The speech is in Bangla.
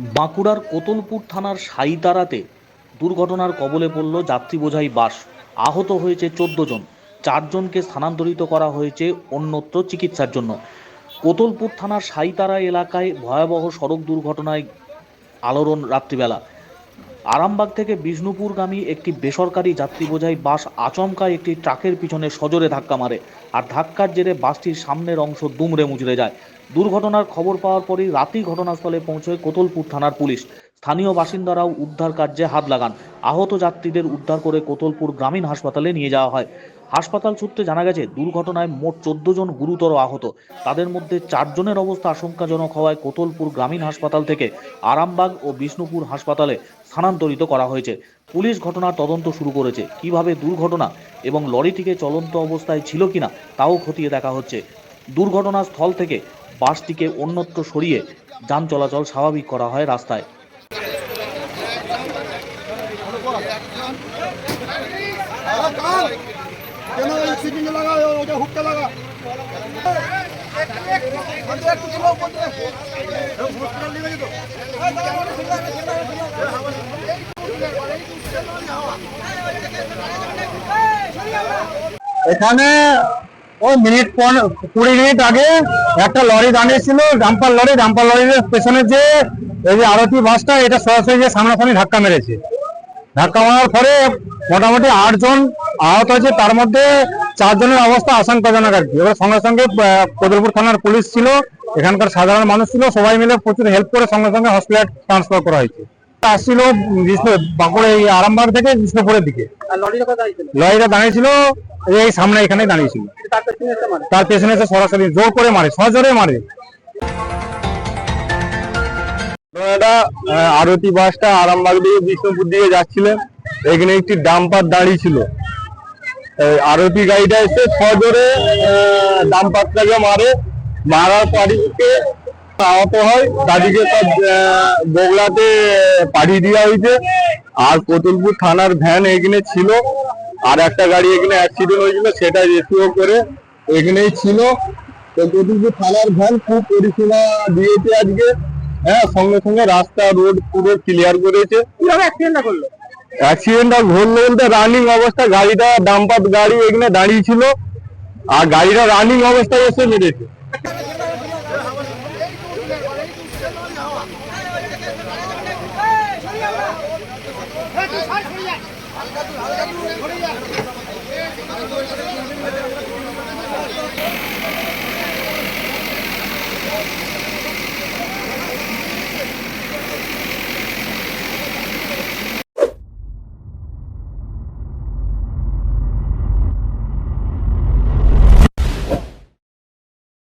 বাঁকুড়ার কোতলপুর থানার সাইতারাতে দুর্ঘটনার কবলে পড়ল যাত্রী বোঝাই বাস। আহত হয়েছে চোদ্দ জন। চারজনকে স্থানান্তরিত করা হয়েছে অন্যত্র চিকিৎসার জন্য। কোতলপুর থানার সাইতারা এলাকায় ভয়াবহ সড়ক দুর্ঘটনায় আলোড়ন রাত্রিবেলা। আরামবাগ থেকে বিষ্ণুপুরগামী একটি বেসরকারি যাত্রী বোঝাই বাস আচমকা একটি ট্রাকের পিছনে সজোরে ধাক্কা মারে। আর ধাক্কার জেরে বাসটির সামনের অংশ দুমড়ে মুচড়ে যায়। দুর্ঘটনার খবর পাওয়ার পরই রাতেই ঘটনাস্থলে পৌঁছয় কোতলপুর থানার পুলিশ। স্থানীয় বাসিন্দারাও উদ্ধার কার্যে হাত লাগান। আহত যাত্রীদের উদ্ধার করে কোতলপুর গ্রামীণ হাসপাতালে নিয়ে যাওয়া হয়। হাসপাতাল সূত্রে জানা গেছে, দুর্ঘটনায় মোট চোদ্দ জন গুরুতর আহত। তাদের মধ্যে চারজনের অবস্থা আশঙ্কাজনক হওয়ায় কোতলপুর গ্রামীণ হাসপাতাল থেকে আরামবাগ ও বিষ্ণুপুর হাসপাতালে স্থানান্তরিত করা হয়েছে। পুলিশ ঘটনার তদন্ত শুরু করেছে। কীভাবে দুর্ঘটনা এবং লরিটিকে চলন্ত অবস্থায় ছিল কিনা, তাও খতিয়ে দেখা হচ্ছে। দুর্ঘটনাস্থল থেকে বাসটিকে অন্যত্র সরিয়ে যান চলাচল স্বাভাবিক করা হয় রাস্তায়। এখানে ওই মিনিট কুড়ি মিনিট আগে একটা লরি দাঁড়িয়েছিল ডাম্পার লরি ডাম্পার লরির পেছনে যে এই যে আরতি বাসটা এটা সরাসরি সামনাসামনি ধাক্কা মেরেছে। ধাক্কা মারার পরে মোটামুটি আটজন আহত হয়েছে তার মধ্যে চারজনের অবস্থা আশঙ্কাজনক আর কি। এবার সঙ্গে সঙ্গে আহ, কোদলপুর থানার পুলিশ ছিল এখানকার সাধারণ মানুষ ছিল সবাই মিলে প্রচুর হেল্প করে সঙ্গে সঙ্গে হসপিটাল ট্রান্সফার করা হয়েছে। আসছিল বাঁকুড়া এই আরামবাগ থেকে বিষ্ণুপুরের দিকে। লরিটা দাঁড়িয়েছিল? এই সামনে এখানে দাঁড়িয়েছিল। তার পেছনে এসে সরাসরি জোর করে মারে সজোরে মারে। আরতি বাসটা আরামবাগ দিয়ে বিষ্ণুপুর দিকে যাচ্ছিলেন। এখানে একটি ডাম্পার দাঁড়িয়ে ছিল। এই আরতি গাড়িটা এসে সজোরে ডাম্পারটাকে মারে। মারার পরিকে আহত হয় তাদেরকে সব বগলাতে পাঠিয়ে দেওয়া হয়েছে। আর কোতুলপুর থানার ভ্যান এখানে ছিল আর একটা গাড়ি এখানে অ্যাক্সিডেন্ট হয়েছিল সেটা রেস্কিউ করে এখানেই ছিল। তো কোতুলপুর থানার ভ্যান খুব পরিষেবা দিয়েছে আজকে। হ্যাঁ সঙ্গে সঙ্গে রাস্তা রোড পুরো ক্লিয়ার করেছে। অ্যাক্সিডেন্টটা করল অ্যাক্সিডেন্টটা ঘটলো? বলতে রানিং অবস্থা গাড়িটা ডাম্পার গাড়ি এখানে দাঁড়িয়ে ছিল আর গাড়িটা রানিং অবস্থায় এসে মেরেছে। হালকা দূর হালকা দূর ঘুরে যা